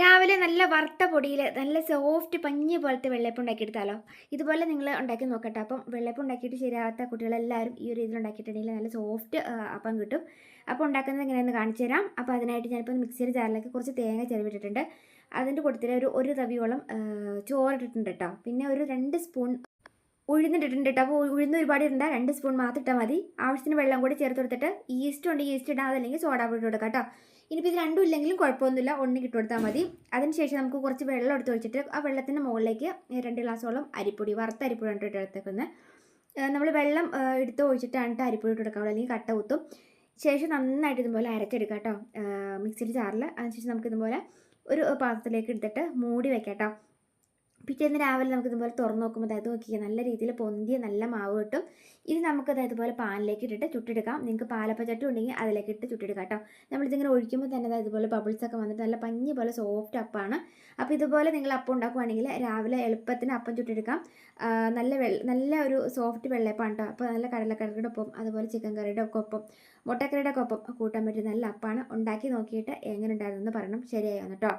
രാവിലെ നല്ല വറുത്ത പൊടിയിൽ നല്ല സോഫ്റ്റ് പഞ്ഞ് പോലത്തെ വെള്ളയപ്പം ഉണ്ടാക്കിയെടുത്താലോ? ഇതുപോലെ നിങ്ങൾ ഉണ്ടാക്കി നോക്കട്ടെ. അപ്പം വെള്ളയപ്പം ഉണ്ടാക്കിയിട്ട് ശരിയാവാത്ത കുട്ടികളെല്ലാവരും ഈ ഒരു രീതിയിൽ ഉണ്ടാക്കിയിട്ടുണ്ടെങ്കിൽ നല്ല സോഫ്റ്റ് അപ്പം കിട്ടും. അപ്പം ഉണ്ടാക്കുന്നത് എങ്ങനെയാണെന്ന് കാണിച്ചു തരാം. അപ്പോൾ അതിനായിട്ട് ഞാനിപ്പോൾ മിക്സിയുടെ ജാറിലേക്ക് കുറച്ച് തേങ്ങ ചെലവിട്ടിട്ടുണ്ട് അതിന്റെ കൂട്ടത്തിൽ ഒരു ഒരു തവിയോളം ചോറിട്ടിട്ടുണ്ട് കേട്ടോ. പിന്നെ ഒരു രണ്ട് സ്പൂൺ ഉഴുന്നിട്ടിട്ടുണ്ട് അപ്പോൾ ഉഴുന്ന് ഒരുപാട് ഇടണ്ട രണ്ട് സ്പൂൺ മാത്രം ഇട്ടാൽ മതി. ആവശ്യത്തിന് വെള്ളം കൂടി ചേർത്ത് കൊടുത്തിട്ട് ഈസ്റ്റ് ഉണ്ട് ഈസ്റ്റ് ഇടാം അല്ലെങ്കിൽ സോഡ പൊടി കൊടുക്കാം കേട്ടോ ഇനിയിപ്പോൾ ഇത് രണ്ടും ഇല്ലെങ്കിലും കുഴപ്പമൊന്നുമില്ല. ഒന്നും ഇട്ട് കൊടുത്താൽ മതി. അതിനുശേഷം നമുക്ക് കുറച്ച് വെള്ളം എടുത്ത് ഒഴിച്ചിട്ട് ആ വെള്ളത്തിന്റെ മുകളിലേക്ക് രണ്ട് ഗ്ലാസോളം അരിപ്പൊടി വറുത്ത അരിപ്പൊടി ഇട്ട് എടുത്തേക്കുന്നത് നമ്മൾ വെള്ളം എടുത്ത് ഒഴിച്ചിട്ടാണ് അരിപ്പൊടി ഇട്ട് കൊടുക്കാവുള്ളൂ. അല്ലെങ്കിൽ കട്ട കുത്തും. ശേഷം നന്നായിട്ട് ഇതുപോലെ അരച്ചെടുക്കാം കേട്ടോ മിക്സിയിൽ ചാറിൽ അതിനുശേഷം നമുക്ക് ഇതുപോലെ ഒരു പാത്രത്തിലേക്ക് എടുത്തിട്ട് മൂടി വെക്കാം കേട്ടോ പിറ്റേന്ന് രാവിലെ നമുക്ക് ഇതുപോലെ തുറന്ന് നോക്കുമ്പോൾ അതായത് നോക്കിക്കുക നല്ല രീതിയിൽ പൊന്തിയ നല്ല മാവ് കിട്ടും. ഇത് നമുക്ക് അതായത് ഇതുപോലെ പാനിലേക്ക് ഇട്ടിട്ട് ചുട്ടെടുക്കാം. നിങ്ങൾക്ക് പാലപ്പച്ചട്ടി ഉണ്ടെങ്കിൽ അതിലേക്ക് ഇട്ട് ചുട്ടെടുക്കാം കേട്ടോ. നമ്മളിതിങ്ങനെ ഒഴിക്കുമ്പോൾ തന്നെ അതായത് ഇതുപോലെ ബബിൾസ് ഒക്കെ വന്നിട്ട് നല്ല പഞ്ഞി പോലെ സോഫ്റ്റ് അപ്പാണ് അപ്പോൾ ഇതുപോലെ നിങ്ങൾ അപ്പം ഉണ്ടാക്കുവാണെങ്കിൽ രാവിലെ എളുപ്പത്തിന് അപ്പം ചുട്ടെടുക്കാം. നല്ല വെള്ള നല്ല ഒരു സോഫ്റ്റ് വെള്ളയപ്പാണ് കേട്ടോ. അപ്പോൾ നല്ല കടലക്കറിയുടെ ഒപ്പം അതുപോലെ ചിക്കൻ കറിയുടെ ഒക്കെ ഒപ്പം മുട്ടക്കറിയുടെ ഒക്കെ ഒപ്പം കൂട്ടാൻ പറ്റിയ നല്ല അപ്പാണ്. ഉണ്ടാക്കി നോക്കിയിട്ട് എങ്ങനെ ഉണ്ടായിരുന്നു എന്ന് പറയണം. ശരിയായി കേട്ടോ.